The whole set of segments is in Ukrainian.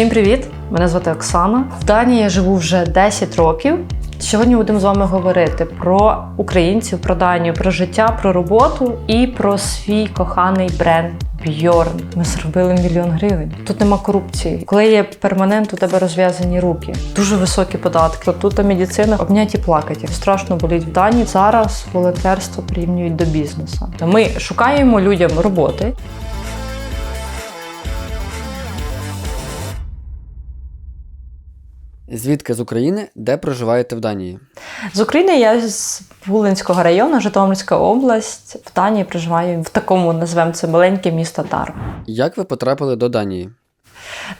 Всім привіт! Мене звати Оксана. В Данії я живу вже 10 років. Сьогодні будемо з вами говорити про українців, про Данію, про життя, про роботу і про свій коханий бренд Бьорн. Ми зробили мільйон гривень. Тут нема корупції. Коли є перманент, у тебе розв'язані руки. Дуже високі податки. Тут медицина обняті плакаті. Страшно боліть в Данії. Зараз волонтерство порівнюють до бізнесу. Ми шукаємо людям роботи. Звідки з України, де проживаєте в Данії? З України я з Волинського району, Житомирська область. В Данії проживаю в такому, назвемо це маленьке місто Тару. Як ви потрапили до Данії?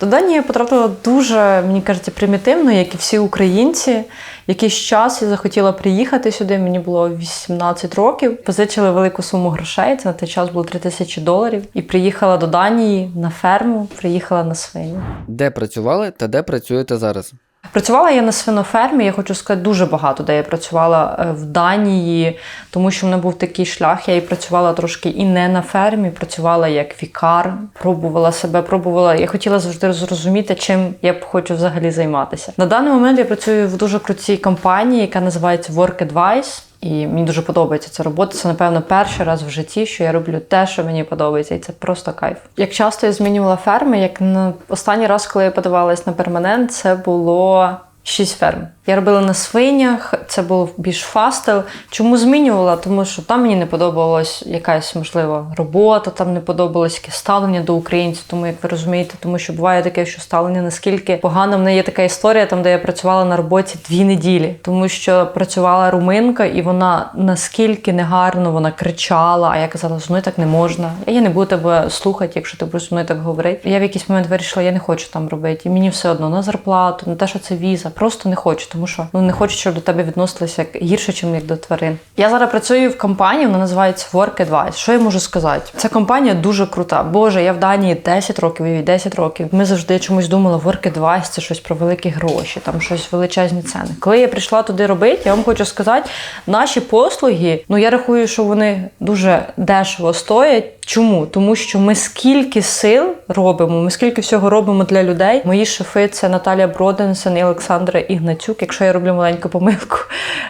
До Данії я потрапила дуже, мені кажеться, примітивно, як і всі українці. Якийсь час я захотіла приїхати сюди. Мені було 18 років. Позичили велику суму грошей. Це на той час було 3 тисячі доларів. І приїхала до Данії на ферму, приїхала на свині. Де працювали та де працюєте зараз? Працювала я на свинофермі. Я хочу сказати дуже багато, де я працювала е, в Данії, тому що в мене був такий шлях. Я і працювала трошки і не на фермі, працювала як вікар, пробувала себе, пробувала. Я хотіла завжди зрозуміти, чим я б хочу взагалі займатися. На даний момент я працюю в дуже крутій компанії, яка називається Work Advice. І мені дуже подобається ця робота. Це, напевно, перший раз в житті, що я роблю те, що мені подобається, і це просто кайф. Як часто я змінювала ферми, як на останній раз, коли я подавалась на перманент, це було шість ферм. Я робила на свинях, це був більш фастел. Чому змінювала? Тому що там мені не подобалась якась можливо робота, там не подобалось яке ставлення до українців. Тому, як ви розумієте, тому що буває таке, що ставлення наскільки погано. В неї є така історія, там де я працювала на роботі дві неділі, тому що працювала руминка, і вона наскільки негарно вона кричала. А я казала, зі мною так не можна. Я не буду тебе слухати, якщо ти будеш зі мною так говорити. Я в якийсь момент вирішила, я не хочу там робити. І мені все одно на зарплату, на те, що це віза. Просто не хочу, тому що ну не хочу, щоб до тебе відносилися як гірше, ніж як до тварин. Я зараз працюю в компанії, вона називається Work Advice. Що я можу сказати? Ця компанія дуже крута. Боже, я в Данії 10 років, і 10 років. Ми завжди чомусь думали, Work Advice – це щось про великі гроші, там щось величезні ціни. Коли я прийшла туди робити, я вам хочу сказати, наші послуги, ну я рахую, що вони дуже дешево стоять. Чому? Тому що ми скільки сил робимо, ми скільки всього робимо для людей. Мої шефи це Наталія Броденсен і Олександра Ігнатюк. Якщо я роблю маленьку помилку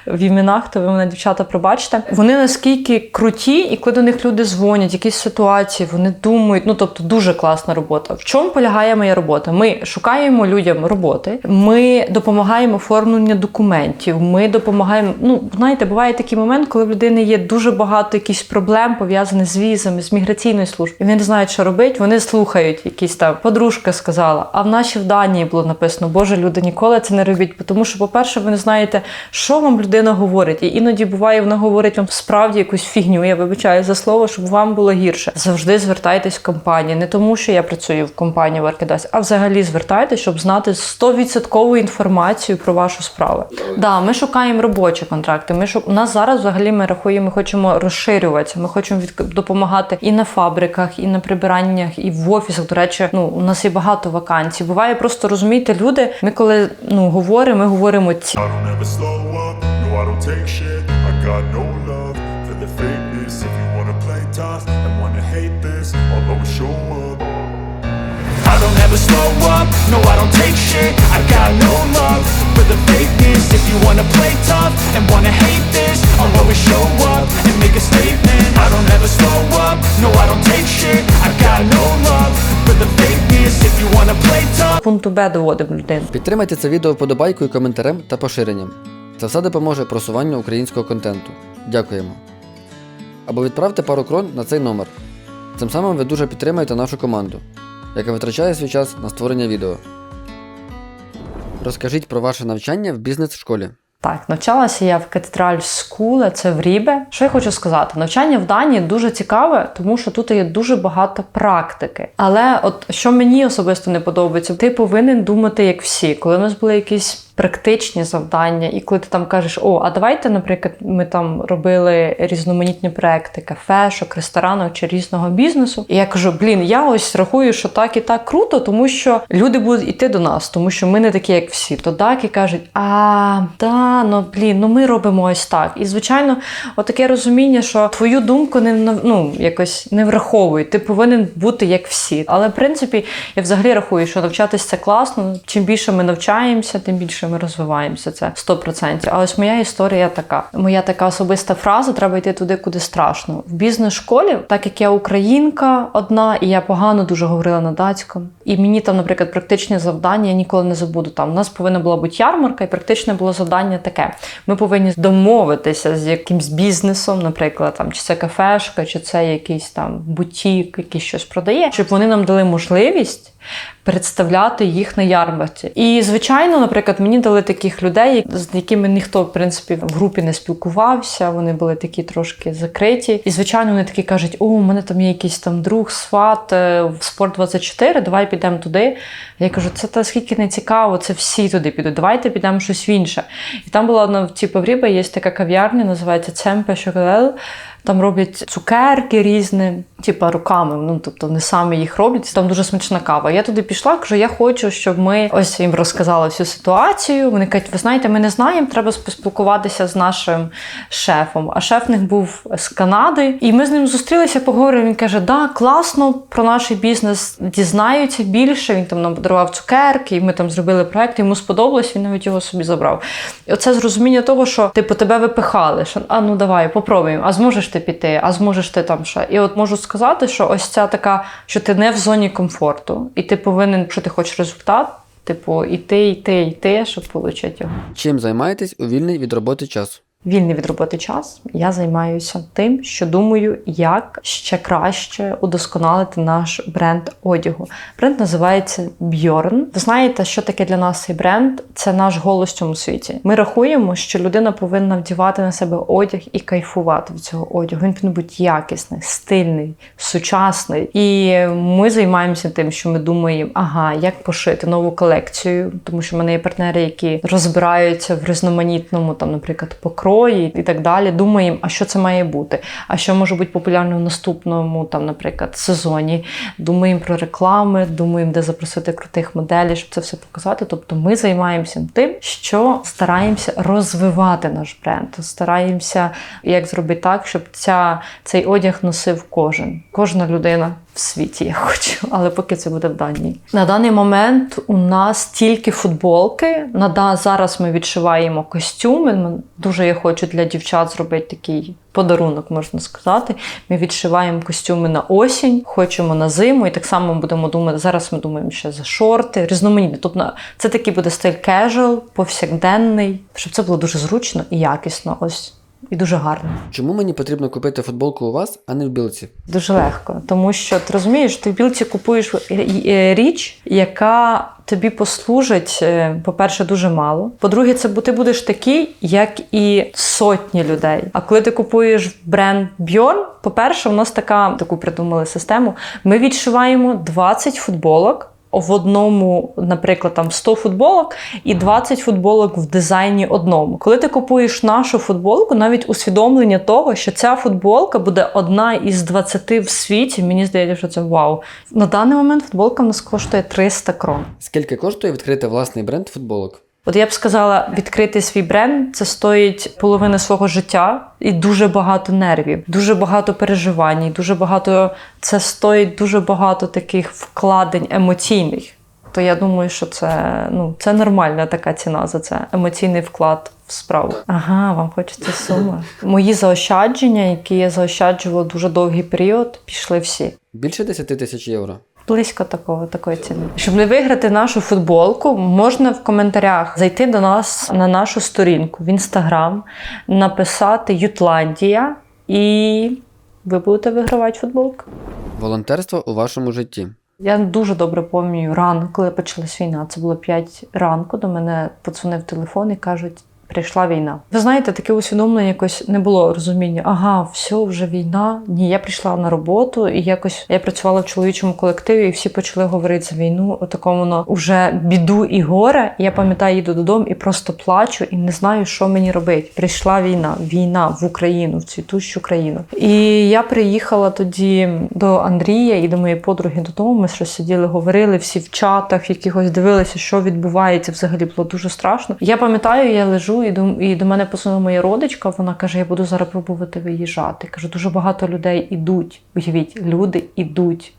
в іменах, то ви мене, дівчата, пробачите. Вони наскільки круті, і коли до них люди дзвонять, якісь ситуації, вони думають. Ну тобто дуже класна робота. В чому полягає моя робота? Ми шукаємо людям роботи, ми допомагаємо оформленню документів. Ми допомагаємо. Ну знаєте, буває такий момент, коли в людини є дуже багато якихось проблем пов'язаних з візами, з міграційною службою. Вони не знають, що робити. Вони слухають якісь там подружка сказала. А в нашій в Данії було написано: Боже, люди ніколи це не робіть. Тому що, по-перше, ви не знаєте, що вам людина говорить. І іноді буває, вона говорить вам справді якусь фігню. Я вибачаю за слово, щоб вам було гірше. Завжди звертайтесь в компанію. Не тому, що я працюю в компанії Workidas, а взагалі звертайтесь, щоб знати 100% інформацію про вашу справу. Да, ми шукаємо робочі контракти. Ми шук... Нас зараз взагалі ми рахуємо, ми хочемо розширюватися. Ми хочемо від... допомагати і на фабриках, і на прибираннях, і в офісах. До речі, ну у нас є багато вакансій. Буває просто розумієте, люди. Ми коли ну говоримо, ми говоримо ці. Show up I don't ever slow up, no I don't take shit I got no love for the fakeness If you wanna play tough and wanna hate this I'll always show up and make a statement I don't ever slow up, no I don't take shit I got no love for the fakeness If you wanna play tough Пункту Б доводимо людину. Підтримайте це відео вподобайкою, коментарем та поширенням. Це все допоможе просуванню українського контенту. Дякуємо. Або відправте пару крон на цей номер. Цим самим ви дуже підтримаєте нашу команду, яка витрачає свій час на створення відео. Розкажіть про ваше навчання в бізнес-школі. Так, навчалася я в Cathedral School, це в Рібе. Що я хочу сказати? Навчання в Данії дуже цікаве, тому що тут є дуже багато практики. Але от що мені особисто не подобається, ти повинен думати як всі. Коли у нас були якісь практичні завдання. І коли ти там кажеш, о, а давайте, наприклад, ми там робили різноманітні проекти кафешок, ресторанок чи різного бізнесу. І я кажу: блін, я ось рахую, що так і так круто, тому що люди будуть йти до нас, тому що ми не такі, як всі. То так і кажуть, а да, ну блін, ну ми робимо ось так. І звичайно, отаке розуміння, що твою думку не ну, якось не враховують. Ти повинен бути як всі. Але в принципі, я взагалі рахую, що навчатись це класно. Чим більше ми навчаємося, тим більше ми розвиваємося. Це 100%. А ось моя історія така. Моя така особиста фраза: треба йти туди, куди страшно. В бізнес-школі, так як я українка одна, і я погано дуже говорила на датському. І мені там, наприклад, практичне завдання я ніколи не забуду. Там у нас повинна була бути ярмарка, і практичне було завдання таке: ми повинні домовитися з якимсь бізнесом, наприклад, там чи це кафешка, чи це якийсь там бутік, який щось продає, щоб вони нам дали можливість. Представляти їх на ярмарці. І, звичайно, наприклад, мені дали таких людей, з якими ніхто, в принципі, в групі не спілкувався. Вони були такі трошки закриті. І, звичайно, вони такі кажуть: о, у мене там є якийсь там друг, сват е, в спорт 24, давай підемо туди. Я кажу, це та скільки не цікаво, це всі туди підуть. Давайте підемо щось інше. І там була одна в цій Павріба, є така кав'ярня, називається Цемпе Шоколел. Там роблять цукерки різні, типа руками. Ну тобто вони самі їх роблять. Там дуже смачна кава. Я туди пішла, кажу, я хочу, щоб ми ось їм розказали всю ситуацію. Вони кажуть, ви знаєте, ми не знаємо, треба поспілкуватися з нашим шефом. А шеф них був з Канади, і ми з ним зустрілися, поговорили. Він каже: Да, класно про наш бізнес дізнаються більше. Він там нам подарував цукерки, і ми там зробили проект. Йому сподобалось, він навіть його собі забрав. І оце зрозуміння того, що типу тебе випихали. Що а ну давай, попробуємо. А зможеш ти піти, а зможеш ти там ще. І от можу сказати, що ось ця така, що ти не в зоні комфорту, і ти повинен, якщо ти хочеш результат, типу, іти, йти, йти, щоб отримати його. Чим займаєтесь у вільний від роботи час? Вільний від роботи час я займаюся тим, що думаю, як ще краще удосконалити наш бренд одягу. Бренд називається Bjorn. Ви знаєте, що таке для нас цей бренд? Це наш голос в цьому світі. Ми рахуємо, що людина повинна вдівати на себе одяг і кайфувати від цього одягу. Він повинен бути якісний, стильний, сучасний. І ми займаємося тим, що ми думаємо, ага, як пошити нову колекцію, тому що в мене є партнери, які розбираються в різноманітному, там, наприклад, покрої і так далі. Думаємо, а що це має бути? А що може бути популярно в наступному, там, наприклад, сезоні? Думаємо про реклами, думаємо, де запросити крутих моделей, щоб це все показати. Тобто ми займаємося тим, що стараємося розвивати наш бренд, стараємося як зробити так, щоб ця, цей одяг носив кожен, кожна людина. В світі я хочу, але поки це буде в Данії. На даний момент у нас тільки футболки. На зараз ми відшиваємо костюми. Дуже я хочу для дівчат зробити такий подарунок, можна сказати. Ми відшиваємо костюми на осінь, хочемо на зиму, і так само будемо думати. Зараз ми думаємо ще за шорти, різноманітні. Тобто це такий буде стиль casual, повсякденний, щоб це було дуже зручно і якісно. Ось. І дуже гарно. Чому мені потрібно купити футболку у вас, а не в білці? Дуже легко, тому що ти розумієш, ти в білці купуєш е, річ, яка тобі послужить, е, по-перше, дуже мало. По-друге, це ти будеш такий, як і сотні людей. А коли ти купуєш бренд Bjorn, по-перше, у нас така таку придумали систему. Ми відшиваємо 20 футболок. В одному, наприклад, там 100 футболок і 20 футболок в дизайні одному. Коли ти купуєш нашу футболку, навіть усвідомлення того, що ця футболка буде одна із 20 в світі, мені здається, що це вау. На даний момент футболка в нас коштує 300 крон. Скільки коштує відкрити власний бренд футболок? От я б сказала, відкрити свій бренд це стоїть половини свого життя і дуже багато нервів, дуже багато переживань, дуже багато це стоїть дуже багато таких вкладень емоційних. То я думаю, що це ну це нормальна така ціна за це емоційний вклад в справу. Ага, вам хочеться сума. Мої заощадження, які я заощаджувала дуже довгий період, пішли всі. Більше 10 тисяч євро. Близько такого, такої ціни. Щоб не виграти нашу футболку, можна в коментарях зайти до нас на нашу сторінку в інстаграм, написати Ютландія, і ви будете вигравати футболку. Волонтерство у вашому житті. Я дуже добре пам'ятаю ранок, коли почалась війна. Це було 5 ранку. До мене подзвонив телефон і кажуть: прийшла війна. Ви знаєте, таке усвідомлення якось не було розуміння. Ага, все, вже війна. Ні, я прийшла на роботу і якось я працювала в чоловічому колективі, і всі почали говорити за війну. Отакому воно вже біду і горе. Я пам'ятаю, їду додому і просто плачу, і не знаю, що мені робити. Прийшла війна, війна в Україну, в цвітущу країну. І я приїхала тоді до Андрія і до моєї подруги додому. Ми щось сиділи, говорили всі в чатах, якихось дивилися, що відбувається. Взагалі було дуже страшно. Я пам'ятаю, я лежу і до, і до мене посунула моя родичка. Вона каже: Я буду зараз пробувати виїжджати. Каже, дуже багато людей ідуть. Уявіть, люди ідуть.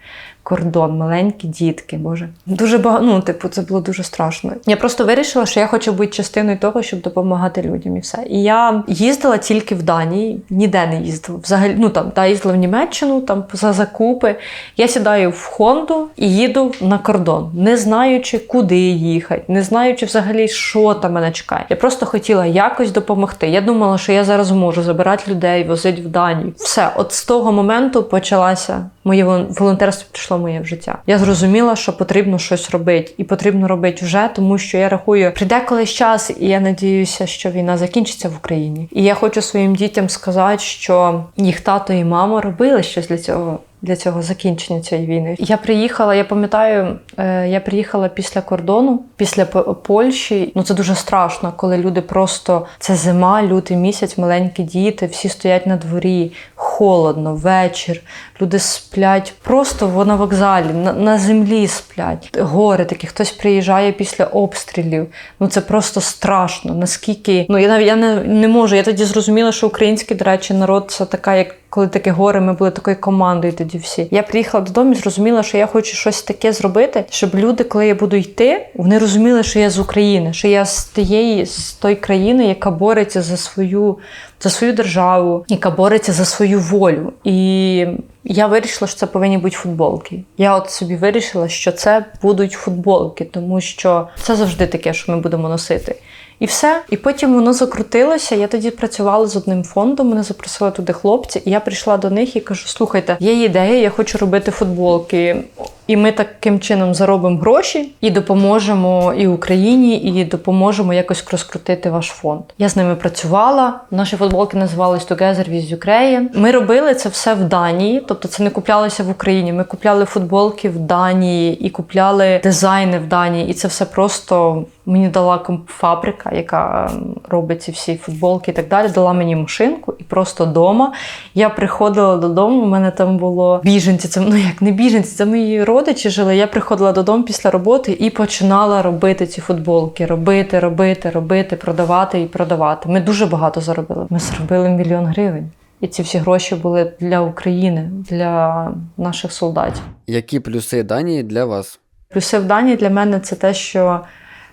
Кордон, маленькі дітки, боже. Дуже багато, ну, типу, це було дуже страшно. Я просто вирішила, що я хочу бути частиною того, щоб допомагати людям і все. І я їздила тільки в Данії, ніде не їздила. Взагалі, ну там та їздила в Німеччину, там за закупи. Я сідаю в Хонду і їду на кордон, не знаючи, куди їхати, не знаючи взагалі, що там мене чекає. Я просто хотіла якось допомогти. Я думала, що я зараз можу забирати людей, возити в Данію. Все, от з того моменту почалася моє волонтерство моє в життя. Я зрозуміла, що потрібно щось робити, і потрібно робити вже, тому що я рахую, прийде колись час, і я надіюся, що війна закінчиться в Україні. І я хочу своїм дітям сказати, що їх тато і мама робили щось для цього. Для цього закінчення цієї війни я приїхала. Я пам'ятаю, е, я приїхала після кордону, після Польщі. Ну це дуже страшно, коли люди просто це зима, лютий місяць, маленькі діти, всі стоять на дворі, холодно, вечір. Люди сплять просто на вокзалі, на, на землі сплять. Гори такі, хтось приїжджає після обстрілів. Ну це просто страшно. Наскільки ну я навіть я не, не можу. Я тоді зрозуміла, що український, до речі, народ це така, як коли таке горе, ми були такою командою тоді всі. Я приїхала додому і зрозуміла, що я хочу щось таке зробити, щоб люди, коли я буду йти, вони розуміли, що я з України, що я з тієї з тої країни, яка бореться за свою за свою державу, яка бореться за свою волю. І я вирішила, що це повинні бути футболки. Я от собі вирішила, що це будуть футболки, тому що це завжди таке, що ми будемо носити. І все. І потім воно закрутилося. Я тоді працювала з одним фондом, мене запросили туди хлопці, і я прийшла до них і кажу: слухайте, є ідея, я хочу робити футболки. І ми таким чином заробимо гроші і допоможемо і Україні, і допоможемо якось розкрутити ваш фонд. Я з ними працювала. Наші футболки називались Together with Ukraine. Ми робили це все в Данії, тобто це не куплялося в Україні. Ми купляли футболки в Данії і купляли дизайни в Данії. І це все просто мені дала фабрика, яка ем, робить ці всі футболки і так далі. Дала мені машинку, і просто вдома я приходила додому. У мене там було біженці. Це ну як не біженці, це мої родичі жили. Я приходила додому після роботи і починала робити ці футболки. Робити, робити, робити, продавати і продавати. Ми дуже багато заробили. Ми заробили мільйон гривень. І ці всі гроші були для України, для наших солдатів. Які плюси Данії для вас? Плюси в Данії для мене це те, що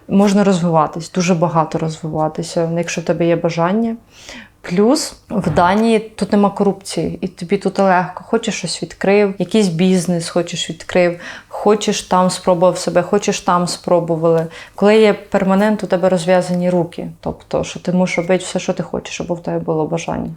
можна розвиватись, дуже багато розвиватися, якщо в тебе є бажання. Плюс в Данії тут нема корупції, і тобі тут легко. Хочеш щось відкрив, якийсь бізнес хочеш відкрив, хочеш там спробував себе, хочеш там спробували. Коли є перманент, у тебе розв'язані руки. Тобто, що ти можеш робити все, що ти хочеш, аби в тебе було бажання.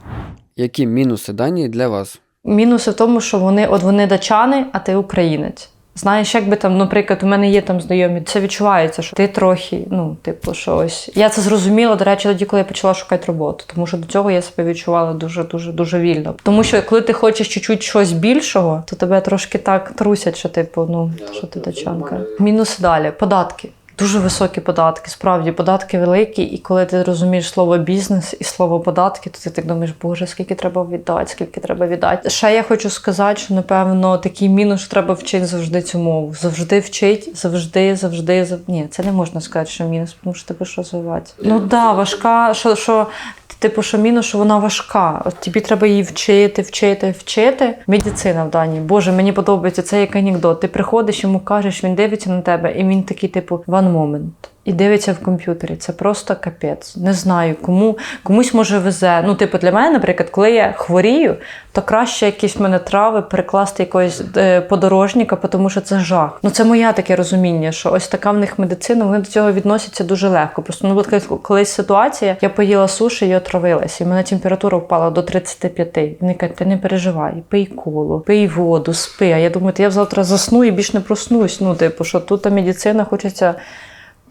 Які мінуси Данії для вас? Мінуси в тому, що вони от вони дачани, а ти українець. Знаєш, якби там, наприклад, у мене є там знайомі, це відчувається, що ти трохи, ну, типу, що ось. Я це зрозуміла, до речі, тоді, коли я почала шукати роботу, тому що до цього я себе відчувала дуже, дуже, дуже вільно. Тому що коли ти хочеш чуть-чуть щось більшого, то тебе трошки так трусять, що типу, ну, що ти тачанка. Мінуси далі, податки. Дуже високі податки, справді податки великі, і коли ти розумієш слово бізнес і слово податки, то ти так думаєш, боже, скільки треба віддати, скільки треба віддати. Ще я хочу сказати, що напевно такий мінус, що треба вчити завжди цю мову. Завжди вчить, завжди, завжди, зав... Ні, це не можна сказати, що мінус, тому що ти будеш розвивати. Ну так, да, важка, що, що Типу, що мінус, що вона важка. От тобі треба її вчити, вчити, вчити. Медицина в даній. Боже, мені подобається це як анекдот. Ти приходиш, йому кажеш, він дивиться на тебе, і він такий, типу, one moment. І дивиться в комп'ютері. Це просто капець. Не знаю, кому комусь може везе. Ну, типу, для мене, наприклад, коли я хворію, то краще якісь в мене трави перекласти якогось е, подорожника, тому що це жах. Ну це моє таке розуміння, що ось така в них медицина, вони до цього відносяться дуже легко. Просто ну, колись ситуація, я поїла суші і отравилася, і мене температура впала до 35. І Вони кажуть, ти не переживай, пий коло, пий воду, спи. А я думаю, я завтра засну і більш не проснусь. Ну, типу, що тут медицина хочеться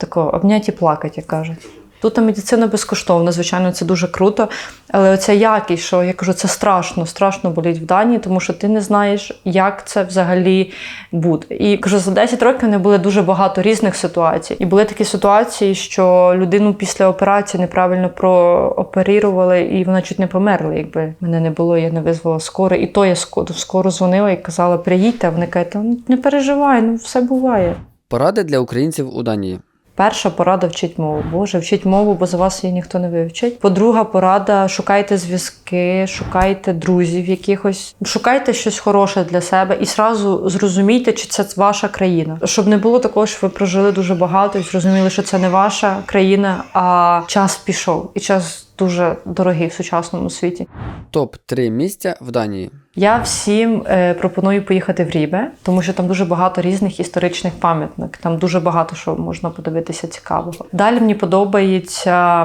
тако обняти і плакати, як кажуть. Тут медицина безкоштовна, звичайно, це дуже круто. Але оця якість, що я кажу, це страшно, страшно боліть в Данії, тому що ти не знаєш, як це взагалі буде. І кажу, за 10 років не були дуже багато різних ситуацій. І були такі ситуації, що людину після операції неправильно прооперірували, і вона чуть не померла. Якби мене не було, я не визвала скоро. І то я ско- скоро дзвонила і казала, приїдьте. Вони кажуть, не переживай, ну все буває. Поради для українців у Данії. Перша порада вчить мову. Боже, вчить мову, бо за вас її ніхто не вивчить. По-друга, порада шукайте зв'язки, шукайте друзів якихось, шукайте щось хороше для себе і зразу зрозумійте, чи це ваша країна. Щоб не було такого, що ви прожили дуже багато і зрозуміли, що це не ваша країна, а час пішов. І час дуже дорогий в сучасному світі. Топ 3 місця в Данії. Я всім е, пропоную поїхати в Рібе, тому що там дуже багато різних історичних пам'ятник. Там дуже багато що можна подивитися цікавого. Далі мені подобається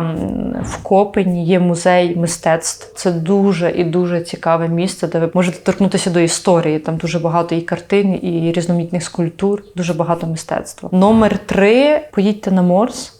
в Копені є музей мистецтв. Це дуже і дуже цікаве місце, де ви можете торкнутися до історії. Там дуже багато і картин, і різноманітних скульптур, дуже багато мистецтва. Номер три поїдьте на Морс.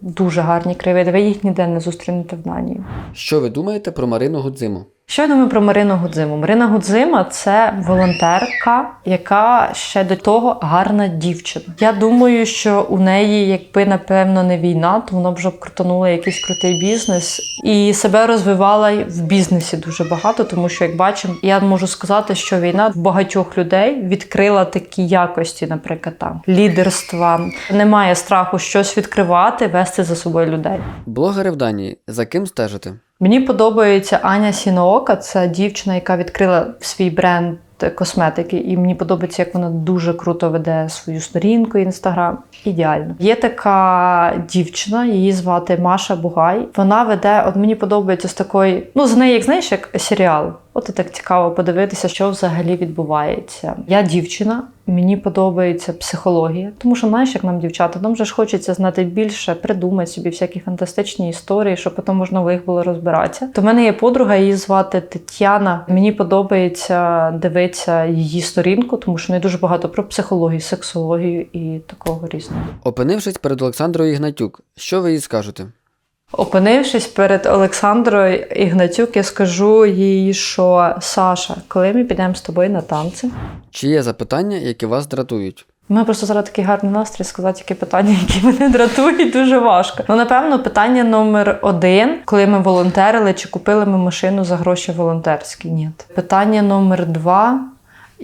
Дуже гарні краєвиди. Ви їх ніде не зустрінете в Данії. Що ви думаєте про Марину Гудзиму? Що я думаю про Марину Гудзиму? Марина Гудзима це волонтерка, яка ще до того гарна дівчина. Я думаю, що у неї, якби напевно не війна, то вона б вже крутанула якийсь крутий бізнес і себе розвивала в бізнесі дуже багато, тому що, як бачимо, я можу сказати, що війна в багатьох людей відкрила такі якості, наприклад, там лідерства. Немає страху щось відкривати, вести за собою людей. Блогери в Данії. За ким стежити? Мені подобається Аня Сіноока. Це дівчина, яка відкрила свій бренд косметики, і мені подобається, як вона дуже круто веде свою сторінку інстаграм. Ідеально. Є така дівчина, її звати Маша Бугай. Вона веде, от мені подобається з такої, ну з неї, як знаєш, як серіал. От і так цікаво подивитися, що взагалі відбувається. Я дівчина, мені подобається психологія, тому що знаєш, як нам дівчата, нам же ж хочеться знати більше, придумати собі всякі фантастичні історії, щоб потім можна в них було розбиратися. То в мене є подруга, її звати Тетяна. Мені подобається дивитися її сторінку, тому що в неї дуже багато про психологію, сексологію і такого різного. Опинившись перед Олександрою Ігнатюк, що ви їй скажете? Опинившись перед Олександрою Ігнатюк, я скажу їй, що Саша, коли ми підемо з тобою на танці? Чи є запитання, які вас дратують? Мене просто зараз такий гарний настрій сказати, які питання, які мене дратують, дуже важко. Ну, напевно, питання номер один, коли ми волонтерили, чи купили ми машину за гроші волонтерські? Ні. Питання номер два.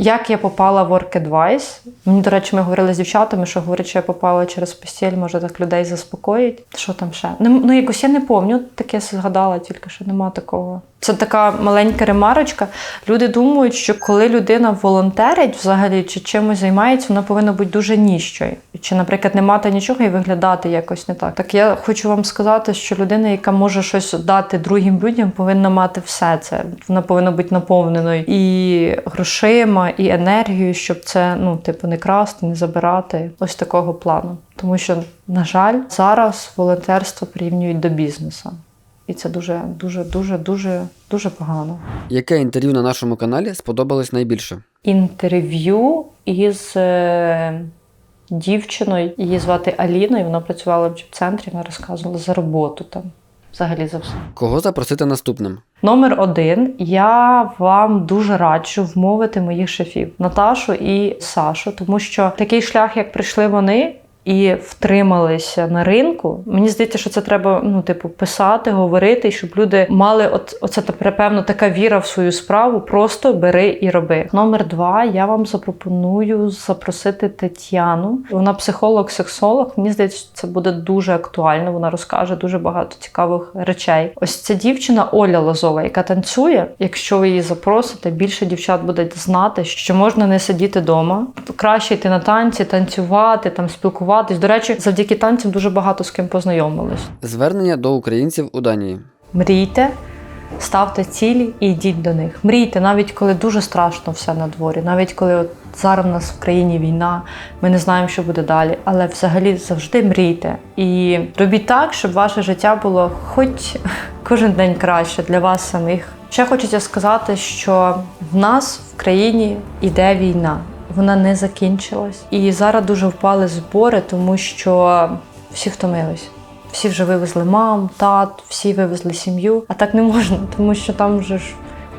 Як я попала в Orchid Мені, до речі, ми говорили з дівчатами, що говорять, що я попала через постіль, може так людей заспокоїть. Що там ще? Не- Ну, якось я не пам'ятаю, таке згадала, тільки що нема такого. Це така маленька ремарочка. Люди думають, що коли людина волонтерить взагалі чи чимось займається, вона повинна бути дуже ніщою. Чи, наприклад, не мати нічого і виглядати якось не так. Так я хочу вам сказати, що людина, яка може щось дати другим людям, повинна мати все це. Вона повинна бути наповненою і грошима, і енергією, щоб це ну, типу, не красти, не забирати. Ось такого плану. Тому що, на жаль, зараз волонтерство порівнюють до бізнесу. І це дуже, дуже, дуже, дуже, дуже погано. Яке інтерв'ю на нашому каналі сподобалось найбільше? Інтерв'ю із е, дівчиною, її звати Аліна, і вона працювала в джоб-центрі, вона розказувала за роботу там, взагалі за все. Кого запросити наступним? Номер один. Я вам дуже раджу вмовити моїх шефів Наташу і Сашу, тому що такий шлях, як прийшли вони. І втрималися на ринку. Мені здається, що це треба ну, типу, писати, говорити, щоб люди мали от оце певно така віра в свою справу. Просто бери і роби. Номер два. Я вам запропоную запросити Тетяну. Вона психолог-сексолог. Мені здається, це буде дуже актуально. Вона розкаже дуже багато цікавих речей. Ось ця дівчина Оля Лозова, яка танцює. Якщо ви її запросите, більше дівчат буде знати, що можна не сидіти вдома, краще йти на танці, танцювати, там спілкуватись. До речі, завдяки танцям дуже багато з ким познайомились. Звернення до українців у Данії. Мрійте, ставте цілі і йдіть до них. Мрійте, навіть коли дуже страшно все на дворі, навіть коли от зараз в нас в країні війна, ми не знаємо, що буде далі. Але взагалі завжди мрійте і робіть так, щоб ваше життя було хоч кожен день краще для вас самих. Ще хочеться сказати, що в нас в країні йде війна. Вона не закінчилась. І зараз дуже впали збори, тому що всі втомились. всі вже вивезли мам, тат, всі вивезли сім'ю. А так не можна, тому що там вже ж.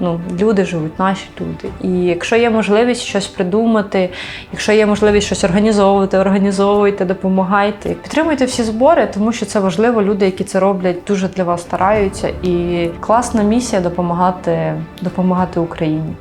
Ну, люди живуть, наші люди. І якщо є можливість щось придумати, якщо є можливість щось організовувати, організовуйте, допомагайте. Підтримуйте всі збори, тому що це важливо. Люди, які це роблять, дуже для вас стараються. І класна місія допомагати, допомагати Україні.